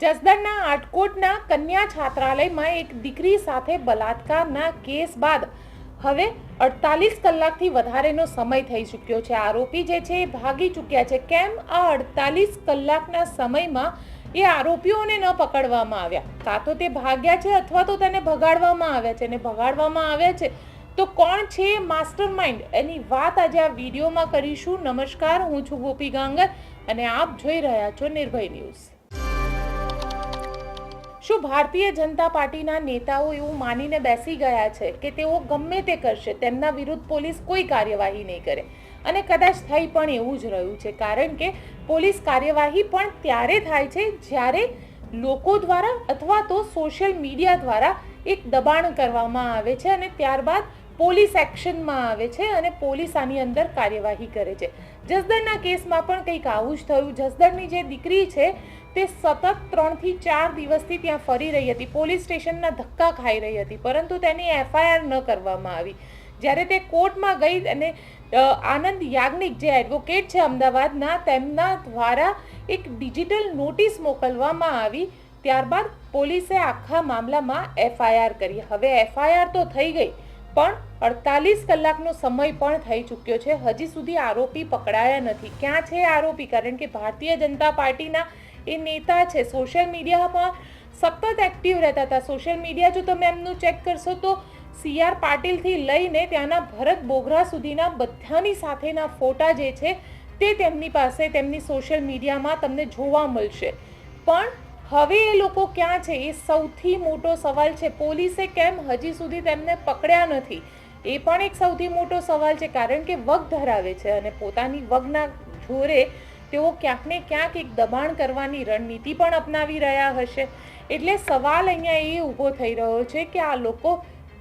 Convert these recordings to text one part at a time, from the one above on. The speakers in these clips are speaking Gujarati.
આટકોટના કન્યા છાત્રાલયમાં એક દીકરી સાથે બલાત્કારના કેસ બાદ હવે અડતાલીસ કલાકથી વધારેનો સમય થઈ ચૂક્યો છે. આરોપી જે છે એ ભાગી ચૂક્યા છે. કેમ આ અડતાલીસ કલાકના સમયમાં એ આરોપીઓને ન પકડવામાં આવ્યા? કાં તો તે ભાગ્યા છે અથવા તો તેને ભગાડવામાં આવ્યા છે અને ભગાડવામાં આવ્યા છે તો કોણ છે માસ્ટર માઇન્ડ એની વાત આજે આ વિડીયોમાં કરીશું. નમસ્કાર, હું છું ગોપી ગાંગર અને આપ જોઈ રહ્યા છો નિર્ભય ન્યૂઝ. શું ભારતીય જનતા પાર્ટીના નેતાઓ એવું માનીને બેસી ગયા છે કે તેઓ ગમે તે કરશે, તેમના વિરુદ્ધ પોલીસ કોઈ કાર્યવાહી નહીં કરે? અને કદાચ થઈ પણ એવું જ રહ્યું છે, કારણ કે પોલીસ કાર્યવાહી પણ ત્યારે થાય છે જ્યારે લોકો દ્વારા અથવા તો સોશિયલ મીડિયા દ્વારા એક દબાણ કરવામાં આવે છે અને ત્યારબાદ પોલીસ એક્શનમાં આવે છે અને પોલીસ આની અંદર કાર્યવાહી કરે છે. જસદણના કેસમાં પણ કંઈક આવું જ થયું. જસદણની જે દીકરી છે તે સતત ત્રણથી ચાર દિવસથી ત્યાં ફરી રહી હતી. પોલીસ સ્ટેશનના ધક્કા ખાઈ રહી હતી, પરંતુ તેની એફઆઈઆર ન કરવામાં આવી. જ્યારે તે કોર્ટમાં ગઈ અને આનંદ યાજ્ઞિક જે એડવોકેટ છે અમદાવાદના, તેમના દ્વારા એક ડિજિટલ નોટિસ મોકલવામાં આવી. ત્યારબાદ પોલીસે આખા મામલામાં એફઆઈઆર કરી. હવે એફઆઈઆર તો થઈ ગઈ, પણ અડતાલીસ કલાકનો સમય પણ થઈ ચૂક્યો છે. હજી સુધી આરોપી પકડાયા નથી. ક્યાં છે આરોપી? કારણ કે ભારતીય જનતા પાર્ટીના એ નેતા છે. સોશિયલ મીડિયામાં સતત એક્ટિવ રહેતા હતા. સોશિયલ મીડિયા જો તમે એમનું ચેક કરશો તો સી આર પાટીલથી લઈને ત્યાંના ભરત બોગરા સુધીના બધાની સાથેના ફોટા જે છે તે તેમની પાસે, તેમની સોશિયલ મીડિયામાં તમને જોવા મળશે. પણ હવે એ લોકો ક્યાં છે? એ સૌથી મોટો સવાલ છે. પોલીસે કેમ હજી સુધી તેમને પકડ્યા નથી? એ પણ એક સૌથી મોટો સવાલ છે, કારણ કે વગ ધરાવે છે અને પોતાની વગના જોરે તેઓ ક્યાંક ને ક્યાંક એક દબાણ કરવાની રણનીતિ પણ અપનાવી રહ્યા હશે. એટલે સવાલ અહીંયા એ ઊભો થઈ રહ્યો છે કે આ લોકો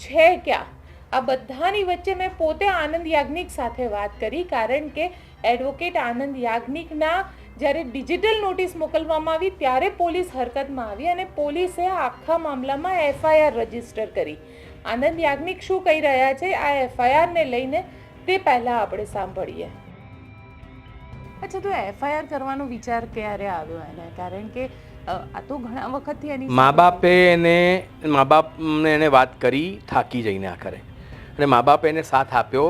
છે ક્યાં? આ બધાની વચ્ચે મેં પોતે આનંદ યાજ્ઞિક સાથે વાત કરી, કારણ કે એડવોકેટ આનંદ યાજ્ઞિકના જ્યારે ડિજિટલ નોટિસ મોકલવામાં આવી, ત્યારે પોલીસ હરકતમાં આવી અને પોલીસે આખા મામલામાં એફઆઈઆર રજિસ્ટર કરી. આનંદ યાજ્ઞિક શું કહી રહ્યા છે? આ એફઆઈઆરને લઈને તે પહેલાં આપણે સાંભળીએ. અચ્છા તો એફઆઈઆર કરવાનો વિચાર ક્યારે આવ્યો એને? કારણ કે આ તો ઘણા વખતથી એની મા બાપે એને મા બાપને એને વાત કરી થાકી જઈને આખરે અને મા બાપે એને સાથ આપ્યો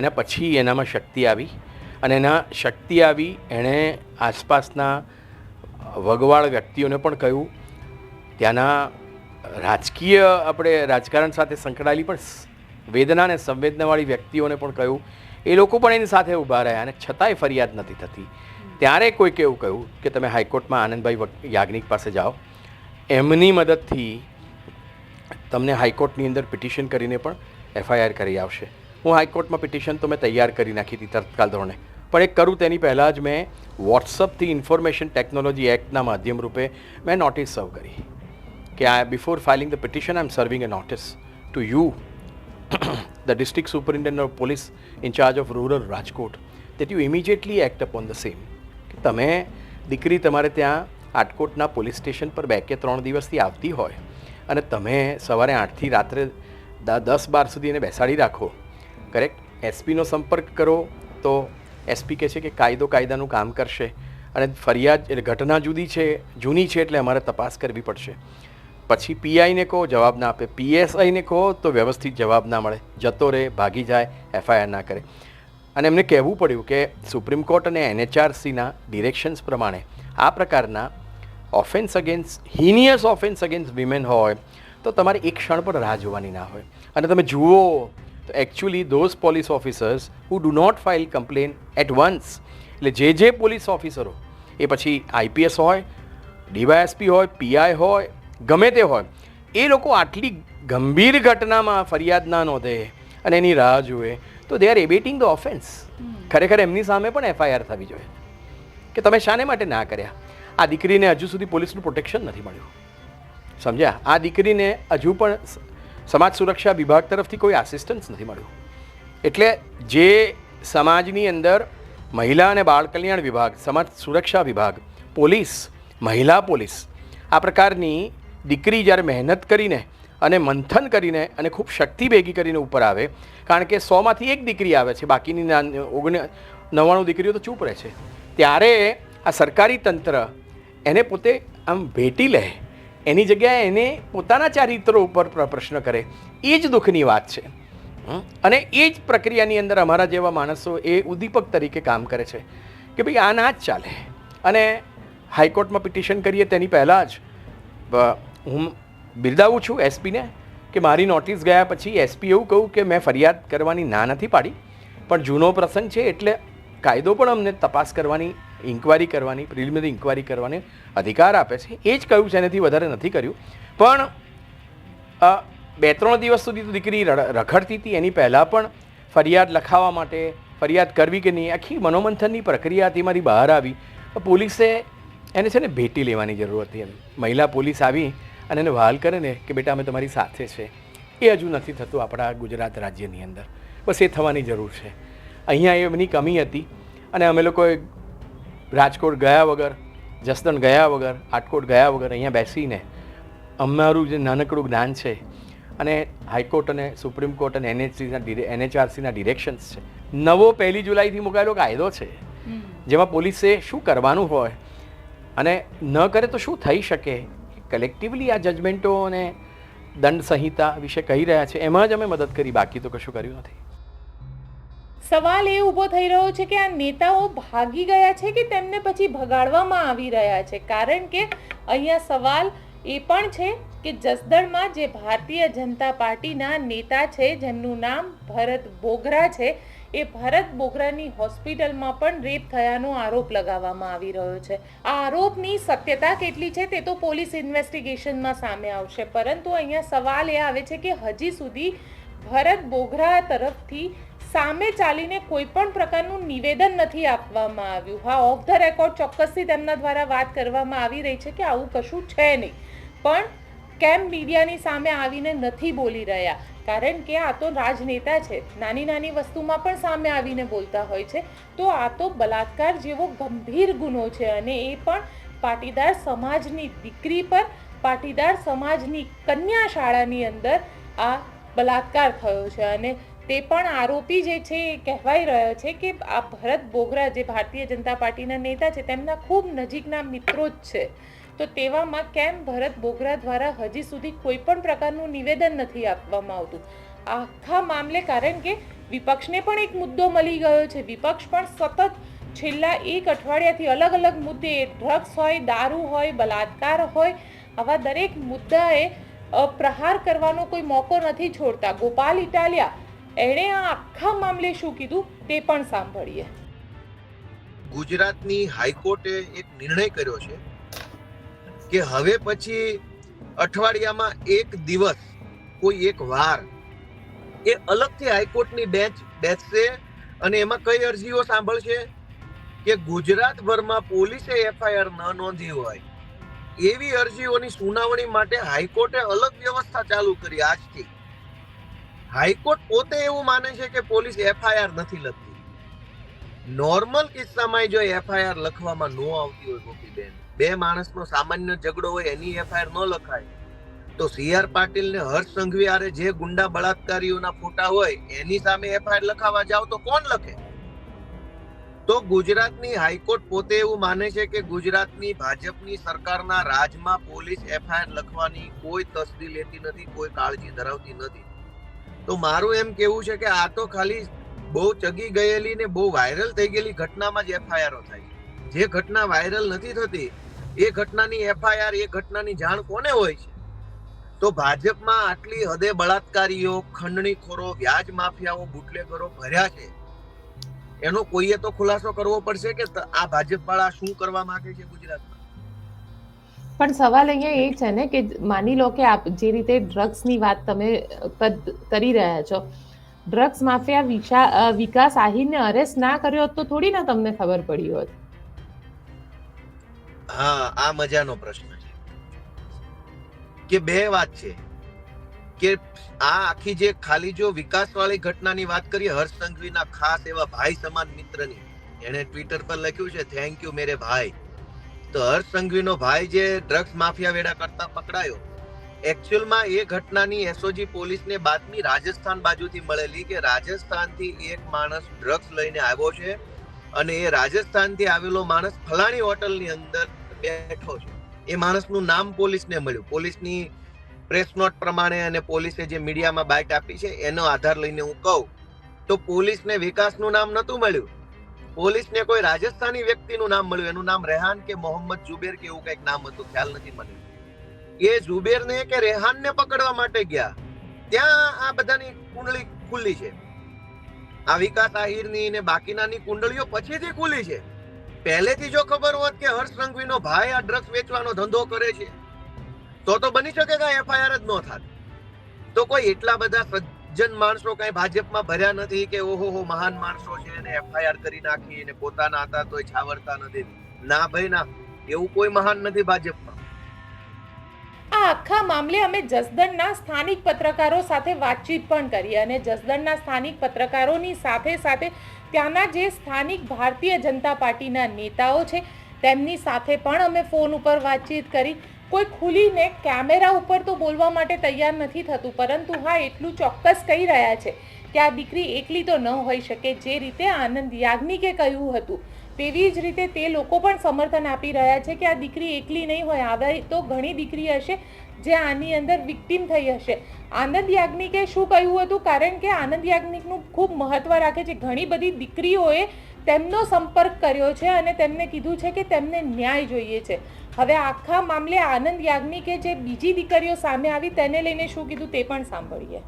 એના પછી એનામાં શક્તિ આવી. અને એના શક્તિ આવી એણે આસપાસના વગવાળ વ્યક્તિઓને પણ કહ્યું. ત્યાંના રાજકીય આપણે રાજકારણ સાથે સંકળાયેલી પણ વેદના અને સંવેદનાવાળી વ્યક્તિઓને પણ કહ્યું. એ લોકો પણ એની સાથે ઊભા રહ્યા અને છતાંય ફરિયાદ નથી થતી. ત્યારે કોઈકે એવું કહ્યું કે તમે હાઈકોર્ટમાં આનંદભાઈ યાજ્ઞિક પાસે જાઓ. એમની મદદથી તમને હાઈકોર્ટની અંદર પિટિશન કરીને પણ એફઆઈઆર કરી આવશે. હું હાઈકોર્ટમાં પિટિશન તો મેં તૈયાર કરી નાખી હતી તત્કાલ ધોરણે. પણ એક કરું તેની પહેલાં જ મેં વોટ્સઅપથી ઇન્ફોર્મેશન ટેકનોલોજી એક્ટના માધ્યમ રૂપે મેં નોટિસ સર્વ કરી. કે આ before filing the petition I am serving a notice to you the district superintendent of police in charge of rural Rajkot. That you immediately act upon the same. કે તમે દીકરી તમારે ત્યાં આટકોટના પોલીસ સ્ટેશન પર બે કે ત્રણ દિવસથી આવતી હોય અને તમે સવારે આઠથી રાત્રે દસ બાર સુધી એને બેસાડી રાખો. કરેક્ટ એસપીનો સંપર્ક કરો તો એસપી કહે છે કે કાયદો કાયદાનું કામ કરશે. અને ફરિયાદ એટલે ઘટના જુદી છે, જૂની છે એટલે અમારે તપાસ કરવી પડશે. પછી પીઆઈને કહો, જવાબ ના આપે. પીએસઆઈને કહો તો વ્યવસ્થિત જવાબ ના મળે. જતો રહે, ભાગી જાય, એફઆઈઆર ના કરે. અને એમને કહેવું પડ્યું કે સુપ્રીમ કોર્ટ અને એનએચઆરસીના ડિરેક્શન્સ પ્રમાણે આ પ્રકારના offence against heinous offence against women હોય, તો તમારે એક ક્ષણ પણ રાહ જોવાની ના હોય. અને તમે જુઓ, તો actually those police officers who do not file complain at once એટલે જે જે પોલીસ ઓફિસરો એ પછી આઈપીએસ હોય ડીવાયએસપી હોય પીઆઈ હોય ગમે તે હોય એ લોકો આટલી ગંભીર ઘટનામાં ફરિયાદ ના નોંધે અને એની રાહ જુએ તો they are abetting the offence ખરેખર એમની સામે પણ એફઆઈઆર થવી જોઈએ. કે તમે શાને માટે ના કર્યા? આ દીકરીને હજુ સુધી પોલીસનું પ્રોટેક્શન નથી મળ્યું. સમજ્યા? આ દીકરીને હજુ પણ સમાજ સુરક્ષા વિભાગ તરફથી કોઈ આસિસ્ટન્સ નથી મળ્યું. એટલે જે સમાજની અંદર મહિલા અને બાળ કલ્યાણ વિભાગ સમાજ સુરક્ષા વિભાગ પોલીસ મહિલા પોલીસ આ પ્રકારની દીકરી જ્યારે મહેનત કરીને અને મંથન કરીને અને ખૂબ શક્તિ ભેગી કરીને ઉપર આવે, કારણ કે સોમાંથી એક દીકરી આવે છે, બાકીની ઓગણ નવ્વાણું દીકરીઓ તો ચૂપ રહે છે. ત્યારે આ સરકારી તંત્ર એને પોતે આમ ભેટી લે, એની જગ્યાએ એને પોતાના ચારિત્રો ઉપર પ્ર- પ્રશ્ન કરે, એ જ દુઃખની વાત છે? અને એ જ પ્રક્રિયાની અંદર અમારા જેવા માણસો એ ઉદ્દીપક તરીકે કામ કરે છે કે ભાઈ આ ના જ ચાલે. અને હાઈકોર્ટમાં પિટિશન કરીએ તેની પહેલાં જ હું બિરદાવું છું એસપીને કે મારી નોટિસ ગયા પછી એસપી એવું કહું કે મેં ફરિયાદ કરવાની ના નથી પાડી, પણ જૂનો પ્રસંગ છે એટલે કાયદો પણ અમને તપાસ કરવાની, ઇન્કવાયરી કરવાની, પ્રિલિમિનરી ઇન્કવાયરી કરવાની અધિકાર આપે છે. એ જ કહ્યું છે, એનાથી વધારે નથી કર્યું. પણ બે ત્રણ દિવસ સુધી તો દીકરી રખડતી હતી, એની પહેલાં પણ ફરિયાદ લખાવવા માટે ફરિયાદ કરવી કે નહીં, આખી મનોમંથનની પ્રક્રિયા હતી, મારી બહાર આવી. પોલીસે એને છે ને ભેટી લેવાની જરૂર હતી એમ. મહિલા પોલીસ આવી અને એને વહાલ કરે ને કે બેટા અમે તમારી સાથે છે. એ હજુ નથી થતું આપણા ગુજરાત રાજ્યની અંદર. બસ એ થવાની જરૂર છે. અહીંયા એમની કમી હતી અને અમે લોકોએ રાજકોટ ગયા વગર જસદણ ગયા વગર આટકોટ ગયા વગર અહીંયા બેસીને અમારું જે નાનકડું જ્ઞાન છે અને હાઈકોર્ટ અને સુપ્રીમ કોર્ટ અને એનએચસીના એનએચઆરસીના ડિરેક્શન્સ છે. નવો પહેલી જુલાઈથી મુકાયેલો કાયદો છે. જેમાં પોલીસે શું કરવાનું હોય અને ન કરે તો શું થઈ શકે? કલેક્ટિવલી આ જજમેન્ટો અને દંડ સંહિતા વિશે કહી રહ્યા છે, એમાં જ અમે મદદ કરી, બાકી તો કશું કર્યું નથી. સવાલ એ ઊભો થઈ રહ્યો છે કે આ નેતાઓ ભાગી ગયા છે કે તેમને પછી ભગાડવામાં આવી રહ્યા છે? કારણ કે અહીંયા સવાલ એ પણ છે કે જસદણમાં જે ભારતીય જનતા પાર્ટીના નેતા છે, જેમનું નામ ભરત બોગરા છે એ ભરત બોગરાની હોસ્પિટલમાં પણ રેપ થયાનો આરોપ લગાવવામાં આવી રહ્યો છે. આ આરોપની સત્યતા કેટલી છે તે તો પોલીસ ઇન્વેસ્ટિગેશનમાં સામે આવશે. પરંતુ અહીંયા સવાલ એ આવે છે કે હજી સુધી ભરત બોગરા તરફથી સામે ચાલીને કોઈ પણ પ્રકારનું નિવેદન નથી આપવામાં આવ્યું. હા ઓફ ધ રેકોર્ડ ચોક્કસથી તેમના દ્વારા વાત કરવામાં આવી રહી છે કે આવું કશું છે નહીં. પણ કેમ મીડિયાની સામે આવીને નથી બોલી રહ્યા? કારણ કે આ તો રાજનેતા છે. નાની નાની વસ્તુમાં પણ સામે આવીને બોલતા હોય છે. તો આ તો બલાત્કાર જેવો ગંભીર ગુનો છે અને એ પણ પાટીદાર સમાજની દીકરી પર, પાટીદાર સમાજની કન્યા શાળાની અંદર આ બલાત્કાર થયો છે. અને તે પણ આરોપી જે છે એ કહેવાઈ રહ્યો છે કે આ ભરત બોગરા જે ભારતીય જનતા પાર્ટીના નેતા છે, તેમના ખૂબ નજીકના મિત્રો જ છે. તો તેવામાં કેમ ભરત બોગરા દ્વારા હજી સુધી કોઈ પણ પ્રકારનું નિવેદન નથી આપવામાં આવતું? આખા મામલે કારણ કે વિપક્ષને પણ એક મુદ્દો મળી ગયો છે. વિપક્ષ પણ સતત છેલ્લા એક અઠવાડિયાથી અલગ અલગ મુદ્દે ડ્રગ્સ હોય, દારૂ હોય બલાત્કાર હોય, આવા દરેક મુદ્દાએ પ્રહાર કરવાનો કોઈ મોકો નથી છોડતા. ગોપાલ ઇટાલિયા, એણે આ આખા મામલે શું કીધું તે પણ સાંભળીએ. ગુજરાતની હાઈકોર્ટે એક નિર્ણય કર્યો છે કે હવે પછી અઠવાડિયામાં એક દિવસ, કોઈ એક વાર, એ અલગથી હાઈકોર્ટની બેન્ચ બેસશે અને એમાં કઈ અરજીઓ સાંભળશે? કે ગુજરાતભરમાં પોલીસે એફઆઈઆર ન નોંધી હોય, એવી અરજીઓની સુનાવણી માટે હાઈકોર્ટે અલગ વ્યવસ્થા ચાલુ કરી આજથી. હાઈકોર્ટ પોતે એવું માને છે કે પોલીસ એફઆઈઆર નથી લખતી. નોર્મલ કિસ્સામાં જો એફઆઈઆર લખવામાં ન આવતી હોય ગોપીબેન બે માણસનો સામાન્ય ઝઘડો હોય એની એફઆઈઆર ન લખાય, તો સીઆર પાટીલ ને હર્ષ સંઘવી આરે જે ગુંડા બળાત્કારીઓના ફોટા હોય એની સામે એફઆઈઆર લખાવા જાવ તો કોણ લખે? તો ગુજરાતની હાઈકોર્ટ પોતે એવું માને છે કે ગુજરાતની ભાજપની સરકારના રાજમાં પોલીસ એફઆઈઆર લખવાની કોઈ તસ્દી લેતી નથી, કોઈ કાળજી ધરાવતી નથી. તો મારું એમ કેવું છે કે આ તો ખાલી બહુ ચગી ગયેલી ને બહુ વાયરલ થઈ ગયેલી ઘટનામાં જ એફઆઈઆરો થાય જે ઘટના વાયરલ નથી થતી એ ઘટનાની એફઆઈઆર, એ ઘટનાની જાણ કોને હોય છે? તો ભાજપમાં આટલી હદે બળાત્કારીઓ, ખંડણીખોરો, વ્યાજ માફિયાઓ, બુટલેગરો ભર્યા છે. એનો કોઈએ તો ખુલાસો કરવો પડશે કે આ ભાજપ વાળા શું કરવા માંગે છે ગુજરાતમાં? પણ સવાલ અહીંયા એ છે ને કે માની લો કે આપ જે રીતે ડ્રગ્સની વાત તમે કરી રહ્યા છો. ડ્રગ્સ માફિયા વિકાસ આહીરને અરેસ્ટ ના કર્યો હોત તો થોડી ના તમને ખબર પડી હોત. હા, આ મજાનો પ્રશ્ન છે. કે બે વાત છે. કે આ આખી જે ખાલી જો વિકાસ વાળી ઘટનાની વાત કરીએ, હર્ષ સંઘવીના ખાસ એવા ભાઈ સમાન મિત્રની, એણે ટ્વિટર પર લખ્યું છે થેન્ક યુ મેરે ભાઈ. તો હર્ષ સંઘવીનો ભાઈ જે ડ્રગ્સ માફિયા વેડા કરતા પકડાયો, એકચ્યુઅલમાં એ ઘટનાની એસઓજી પોલીસને બાતમી રાજસ્થાન બાજુથી મળેલી કે રાજસ્થાનથી એક માણસ ડ્રગ્સ લઈને આવ્યો છે અને એ રાજસ્થાનથી આવેલો માણસ ફલાણી હોટલની અંદર બેઠો છે. એ માણસનું નામ પોલીસને મળ્યું. પોલીસની પ્રેસ નોટ પ્રમાણે અને પોલીસે જે મીડિયામાં બાઇટ આપી છે, એનો આધાર લઈને હું કહું, તો પોલીસને વિકાસનું નામ નહોતું મળ્યું. પોલીસને કોઈ રાજસ્થાની વ્યક્તિનું નામ મળ્યું. એનું નામ રેહાન કે મોહમ્મદ જુબેર કે એવું કંઈક નામ હતું, ખ્યાલ નથી મને. એ જુબેરને કે રેહાનને પકડવા માટે ગયા. ત્યાં આ બધાની કુંડળી ખુલ્લી છે. આ વિકાસ ને બાકીનાની કુંડળીઓ પછીથી ખુલી છે. પહેલેથી જો ખબર હોત કે હર્ષ સંઘવીનો ભાઈ આ ડ્રગ્સ વેચવાનો ધંધો કરે છે, તો તો બની શકે કે એફઆઈઆર જ ન થાત? તો કોઈ એટલા બધા સજ્જન માણસો કઈ ભાજપમાં ભર્યા નથી કે ઓહો હો, મહાન માણસો છે ને એફઆઈઆર કરી નાખી અને પોતાના હતા તોય છાવરતા નથી. ના ભાઈ, ના. એવું કોઈ મહાન નથી ભાજપમાં. આ આખા મામલે અમે જસદણના સ્થાનિક પત્રકારો સાથે વાતચીત પણ કરી અને જસદણના સ્થાનિક પત્રકારોની સાથે સાથે ત્યાંના જે સ્થાનિક ભારતીય જનતા પાર્ટીના નેતાઓ છે, તેમની સાથે પણ અમે ફોન ઉપર વાતચીત કરી. કોઈ ખુલીને કેમેરા ઉપર તો બોલવા માટે તૈયાર નથી થતું, પરંતુ હા, એટલું ચોક્કસ કહી રહ્યા છે કે આ દીકરી એકલી તો ન હોઈ શકે, જે રીતે આનંદ યાજ્ઞિકે કહ્યું હતું. તેવી જ રીતે તે લોકો પણ સમર્થન આપી રહ્યા છે કે આ દીકરી એકલી નહીં હોય આવી તો ઘણી દીકરી હશે જે આની અંદર વિક્ટિમ થઈ હશે. આનંદ યાજ્ઞિકે શું કહ્યું હતું? કારણ કે આનંદ યાજ્ઞિકનું ખૂબ મહત્વ રાખે છે. ઘણી બધી દીકરીઓએ તેમનો સંપર્ક કર્યો છે અને તેમને કીધું છે કે તેમને ન્યાય જોઈએ છે. હવે આખા મામલે આનંદ યાજ્ઞિકે જે બીજી દીકરીઓ સામે આવી તેને લઈને શું કીધું તે પણ સાંભળીએ.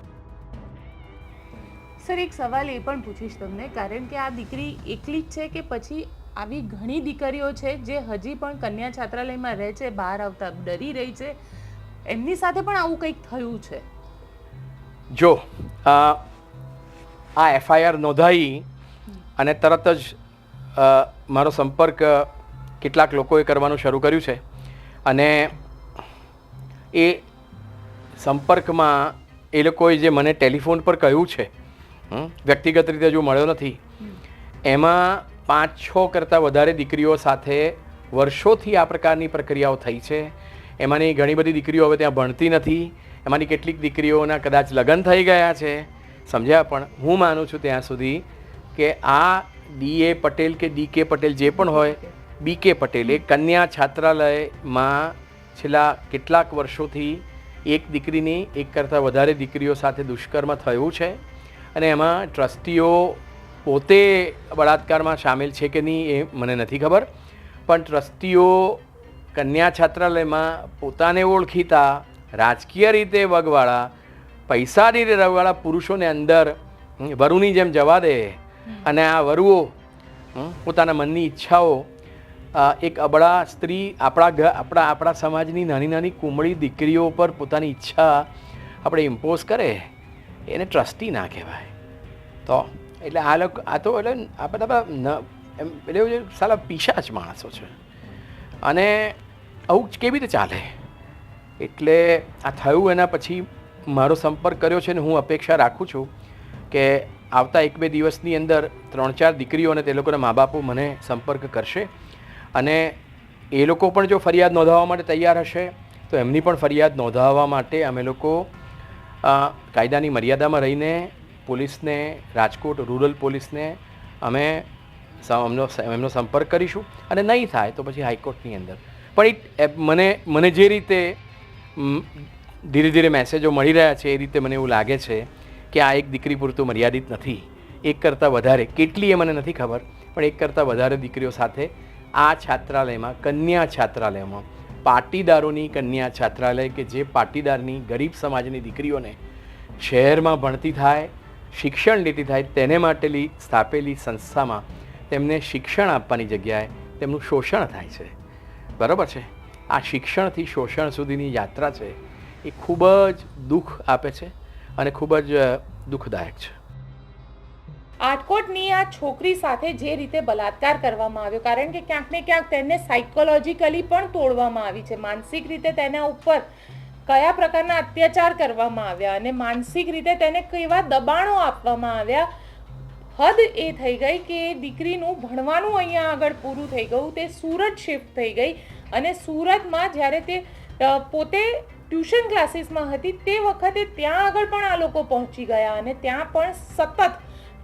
સર, એક સવાલ એ પણ પૂછીશ તમને. કારણ કે આ દીકરી એકલી જ છે કે પછી આવી ઘણી દીકરીઓ છે જે હજી પણ કન્યા છાત્રાલયમાં રહે છે બહાર આવતા ડરી રહી છે. એમની સાથે પણ આવું કંઈક થયું છે? જો આ એફઆઈઆર નોંધાઈ અને તરત જ મારો સંપર્ક કેટલાક લોકોએ કરવાનું શરૂ કર્યું છે. અને એ સંપર્કમાં એ લોકોએ જે મને ટેલિફોન પર કહ્યું છે વ્યક્તિગત રીતે હજુ મળ્યો નથી એમાં પાંચ છ કરતાં વધારે દીકરીઓ સાથે વર્ષોથી આ પ્રકારની પ્રક્રિયાઓ થઈ છે. એમાંની ઘણી બધી દીકરીઓ હવે ત્યાં ભણતી નથી. એમાંની કેટલીક દીકરીઓના કદાચ લગ્ન થઈ ગયા છે. સમજ્યા? પણ હું માનું છું ત્યાં સુધી કે આ ડી એ પટેલ કે ડી કે પટેલ જે પણ હોય, બી કે પટેલ, એ કન્યા છાત્રાલયમાં છેલ્લા કેટલાક વર્ષોથી એક દીકરીની એક કરતાં વધારે દીકરીઓ સાથે દુષ્કર્મ થયું છે. અને એમાં ટ્રસ્ટીઓ પોતે બળાત્કારમાં સામેલ છે કે નહીં એ મને નથી ખબર. પણ ટ્રસ્ટીઓ કન્યા છાત્રાલયમાં પોતાને ઓળખીતા રાજકીય રીતે વગવાળા પૈસાની રીતે રગવાળા પુરુષોને અંદર વરુની જેમ જવા દે. અને આ વરુઓ પોતાના મનની ઈચ્છાઓ એક અબળા સ્ત્રી આપણા ઘર આપણા આપણા સમાજની નાની નાની કુમળી દીકરીઓ પર પોતાની ઈચ્છા આપણે ઇમ્પોઝ કરે. એને ટ્રસ્ટી ના કહેવાય. તો એટલે આ લોકો આ તો એટલે આ બધા એમ એટલે એવું સાલા પીશાચ માણસો છે. અને આવું કેવી રીતે ચાલે? એટલે આ થયું એના પછી મારો સંપર્ક કર્યો છે ને હું અપેક્ષા રાખું છું કે આવતા એક બે દિવસની અંદર ત્રણ ચાર દીકરીઓ અને તે લોકોના મા બાપો મને સંપર્ક કરશે. અને એ લોકો પણ જો ફરિયાદ નોંધાવવા માટે તૈયાર હશે, તો એમની પણ ફરિયાદ નોંધાવવા માટે અમે લોકો કાયદાની મર્યાદામાં રહીને પોલીસને, રાજકોટ રૂરલ પોલીસને અમે એમનો એમનો સંપર્ક કરીશું અને નહીં થાય તો પછી હાઈકોર્ટની અંદર. પણ એ મને મને જે રીતે ધીરે ધીરે મેસેજો મળી રહ્યા છે એ રીતે મને એવું લાગે છે કે આ એક દીકરી પૂરતું મર્યાદિત નથી. એક કરતાં વધારે કેટલી એ મને નથી ખબર, પણ એક કરતાં વધારે દીકરીઓ સાથે આ છાત્રાલયમાં, કન્યા છાત્રાલયમાં, પાટીદારોની કન્યા છાત્રાલય કે જે પાટીદારની ગરીબ સમાજની દીકરીઓને શહેરમાં ભણતી થાય શિક્ષણ લેતી થાય તેને માટેલી સ્થાપેલી સંસ્થામાં તેમને શિક્ષણ આપવાની જગ્યાએ તેમનું શોષણ થાય છે. બરાબર છે? આ શિક્ષણથી શોષણ સુધીની યાત્રા છે એ ખૂબ જ દુઃખ આપે છે અને ખૂબ જ દુઃખદાયક છે. આટકોટની આ છોકરી સાથે જે રીતે બલાત્કાર કરવામાં આવ્યો, કારણ કે ક્યાંક ને ક્યાંક તેને સાયકોલોજીકલી પણ તોડવામાં આવી છે. માનસિક રીતે તેના ઉપર કયા પ્રકારના અત્યાચાર કરવામાં આવ્યા અને માનસિક રીતે તેને કેવા દબાણો આપવામાં આવ્યા? હદ એ થઈ ગઈ કે દીકરીનું ભણવાનું અહીંયા આગળ પૂરું થઈ ગયું, તે સુરત શિફ્ટ થઈ ગઈ અને સુરતમાં જ્યારે તે પોતે ટ્યુશન ક્લાસીસમાં હતી, તે વખતે ત્યાં આગળ પણ આ લોકો પહોંચી ગયા અને ત્યાં પણ સતત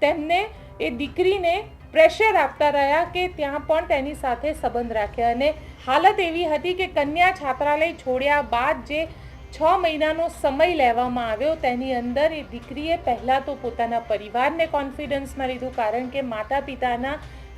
તેમને એ દીકરીને પ્રેશર આપતા રહ્યા કે ત્યાં પણ તેની સાથે સંબંધ રાખ્યા અને હાલત એવી હતી કે કન્યા છાત્રાલય છોડ્યા બાદ જે છ મહિનાનો સમય લેવામાં આવ્યો. તેની અંદર એ દીકરીએ પહેલાં તો પોતાના પરિવારને કોન્ફિડન્સમાં લીધું, કારણ કે માતા પિતાના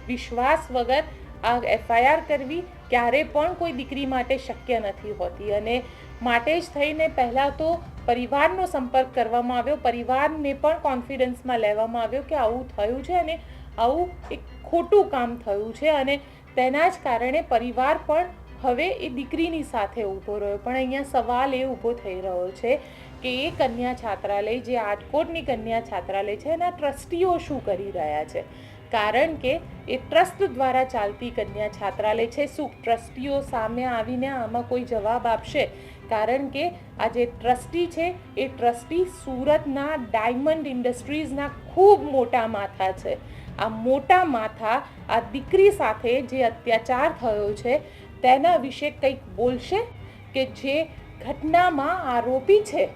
વિશ્વાસ વગર આ એફઆઈઆર કરવી ક્યારે પણ કોઈ દીકરી માટે શક્ય નથી હોતી. અને માટે જ થઈને પહેલાં તો પરિવારનો સંપર્ક કરવામાં આવ્યો. પરિવારને પણ કોન્ફિડન્સમાં લેવામાં આવ્યો કે આવું થયું છે અને આવું એક ખોટું કામ થયું છે. અને તેના જ કારણે પરિવાર પણ હવે એ દીકરીની સાથે ઊભો રહ્યો, પણ અહીંયા સવાલ એ ઊભો થઈ રહ્યો છે કે એ કન્યા છાત્રાલય, જે આટકોટની કન્યા છાત્રાલય છે, એના ટ્રસ્ટીઓ શું કરી રહ્યા છે? કારણ કે એ ટ્રસ્ટ દ્વારા ચાલતી કન્યા છાત્રાલય છે, શું ટ્રસ્ટીઓ સામે આવીને આમાં કોઈ જવાબ આપશે? કારણ કે આ જે ટ્રસ્ટી છે, એ ટ્રસ્ટી સુરતના ડાયમંડ ઇન્ડસ્ટ્રીઝના ખૂબ મોટા માથા છે. આ મોટા માથા આ દીકરી સાથે જે અત્યાચાર થયો છે તેના વિશે કંઈક બોલશે કે જે ઘટનામાં આરોપી છે,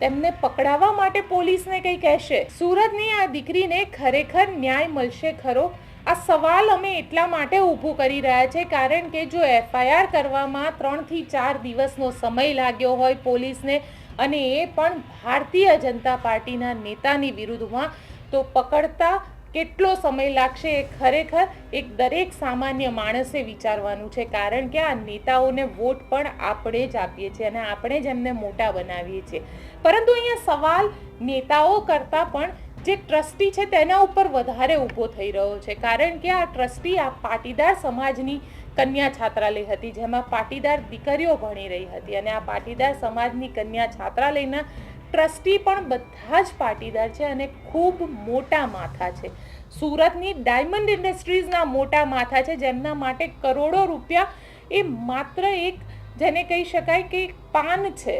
તેમને પકડાવવા માટે પોલીસને કંઈ કહેશે? સુરતની આ દીકરીને ખરેખર ન્યાય મળશે ખરો? આ સવાલ અમે એટલા માટે ઊભું કરી રહ્યા છે, કારણ કે જો એફઆઈઆર કરવામાં ત્રણથી ચાર દિવસનો સમય લાગ્યો હોય પોલીસને, અને એ પણ ભારતીય જનતા પાર્ટીના નેતાની વિરુદ્ધમાં, તો પકડતા કેટલો સમય લાગશે એ ખરેખર એક દરેક સામાન્ય માણસે વિચારવાનું છે. કારણ કે આ નેતાઓને વોટ પણ આપણે જ આપીએ છીએ અને આપણે જ એમને મોટા બનાવીએ છીએ. પરંતુ અહીંયા સવાલ નેતાઓ કરતાં પણ જે ટ્રસ્ટી છે તેના ઉપર વધારે ઊભો થઈ રહ્યો છે. કારણ કે આ ટ્રસ્ટી આ પાટીદાર સમાજની કન્યા છાત્રાલય હતી, જેમાં પાટીદાર દીકરીઓ ભણી રહી હતી અને આ પાટીદાર સમાજની કન્યા છાત્રાલયના ટ્રસ્ટી પણ બધા જ પાટીદાર છે અને ખૂબ મોટા માથા છે. સુરતની ડાયમંડ ઇન્ડસ્ટ્રીઝના મોટા માથા છે, જેમના માટે કરોડો રૂપિયા એ માત્ર એક, જેને કહી શકાય કે પાન છે.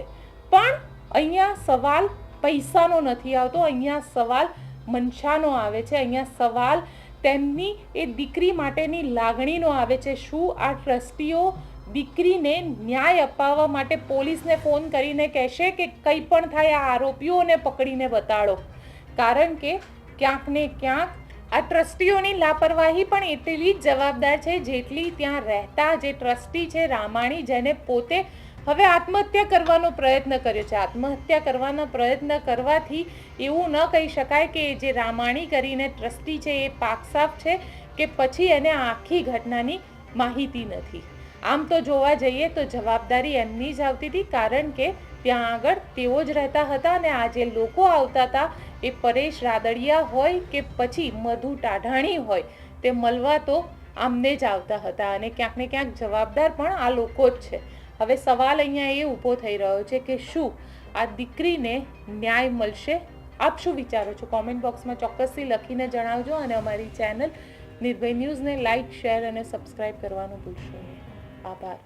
પણ અહીંયા સવાલ પૈસાનો નથી આવતો, અહીંયા સવાલ મનસાનો આવે છે, અહીંયા સવાલ તેમની એ દીકરી માટેની લાગણીનો આવે છે. શું આ ટ્રસ્ટીઓ દીકરીને ન્યાય અપાવવા માટે પોલીસને ફોન કરીને કહેશે કે કંઈ પણ થાય આ આરોપીઓને પકડીને બતાડો. કારણ કે ક્યાંક ને ક્યાંક આ ટ્રસ્ટીઓની લાપરવાહી પણ એટલી જ જવાબદાર છે જેટલી ત્યાં રહેતા જે ટ્રસ્ટી છે રામાણી, જેને પોતે હવે આત્મહત્યા કરવાનો પ્રયત્ન કર્યો છે. આત્મહત્યા કરવાનો પ્રયત્ન કરવાથી એવું ન કહી શકાય કે જે રામાણી કરીને ટ્રસ્ટી છે એ પાકસાફ છે કે પછી એને આખી ઘટનાની માહિતી નથી. આમ તો જોવા જઈએ તો જવાબદારી એમની જ આવતી હતી, કારણ કે ત્યાં આગળ તેઓ જ રહેતા હતા અને આ જે લોકો આવતા હતા. એ પરેશ રાદડિયા હોય કે પછી મધુ ટાઢાણી હોય, તે મળવા તો આમને જ આવતા હતા અને ક્યાંક ને ક્યાંક જવાબદાર પણ આ લોકો જ છે. હવે સવાલ અહીંયા એ ઊભો થઈ રહ્યો છે કે શું આ દીકરીને ન્યાય મળશે? આપ શું વિચારો છો? કોમેન્ટ બોક્સમાં ચોક્કસથી લખીને જણાવજો અને અમારી ચેનલ નિર્ભય ન્યૂઝને લાઇક શેર અને સબસ્ક્રાઈબ કરવાનું ભૂલશો નહીં. આભાર